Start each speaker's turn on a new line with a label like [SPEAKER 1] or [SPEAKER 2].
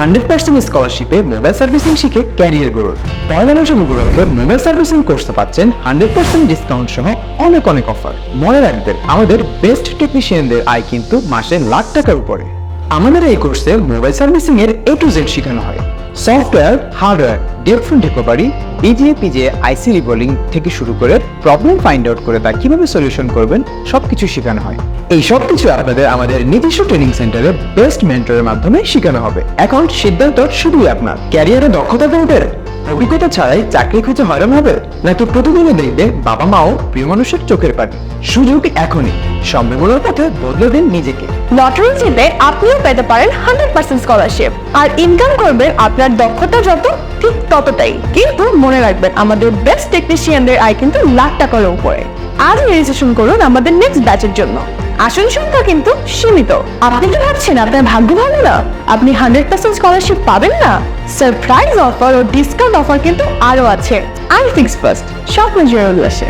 [SPEAKER 1] Hundred percent স্কলারশিপে mobile servicing শিখে career growth পয়লা সমগ্রভাবে মোবাইল সার্ভিসিং কোর্সে পাচ্ছেন হান্ড্রেড পার্সেন্ট ডিসকাউন্ট সহ অনেক অনেক অফার মনে রাখবেন, আমাদের বেস্ট টেকনিশিয়ানদের আয় কিন্তু মাসে লাখ টাকার উপরে। আমাদের এই কোর্সে মোবাইল সার্ভিসিং এর এ টু জেড শেখানো হয়। Software hardware ডেফ্রন্ট recovery BGA PGA IC reballing থেকে শুরু করে প্রবলেম ফাইন্ড আউট করে তা কীভাবে সলিউশন করবেন, সবকিছু শেখানো হয়। এই সব কিছু আপনাদের আমাদের নিজস্ব ট্রেনিং সেন্টারে বেস্ট মেন্টরের মাধ্যমে শেখানো হবে। এখন সিদ্ধান্ত শুধুই আপনার। ক্যারিয়ারে দক্ষতা গড়বেন। অভিজ্ঞতা ছাড়াই চাকরি খুঁজে হয়রান হবে। নাকি প্রতিদিনে দেখবে বাবা মাও প্রিয় মানুষের চোখের পানি। সুযোগ এখনই। সম্ভাবনার পথে বদলে দিন নিজেকে।
[SPEAKER 2] লটারি জিতে আপনিও পেতে পারেন হান্ড্রেড পার্সেন্ট স্কলারশিপ আর ইনকাম করবেন আপনার দক্ষতা যত, ঠিক ততটাই। কিন্তু মনে রাখবেন, আমাদের বেস্ট টেকনিশিয়ানদের আয় কিন্তু লাখ টাকার উপরে। আজ রেজিস্ট্রেশন করুন আমাদের নেক্সট ব্যাচের জন্য। আসন সংখ্যা কিন্তু সীমিত। আপনি কি ভাবছেন, আপনার ভাগ্য ভালো না? আপনি হান্ড্রেড পার্সেন্ট স্কলারশিপ পাবেন না? সারপ্রাইজ অফার ও ডিসকাউন্ট অফার কিন্তু আরও আছে। আর ফিক্স ফার্স্ট স্বপ্ন জয় উল্লাসে।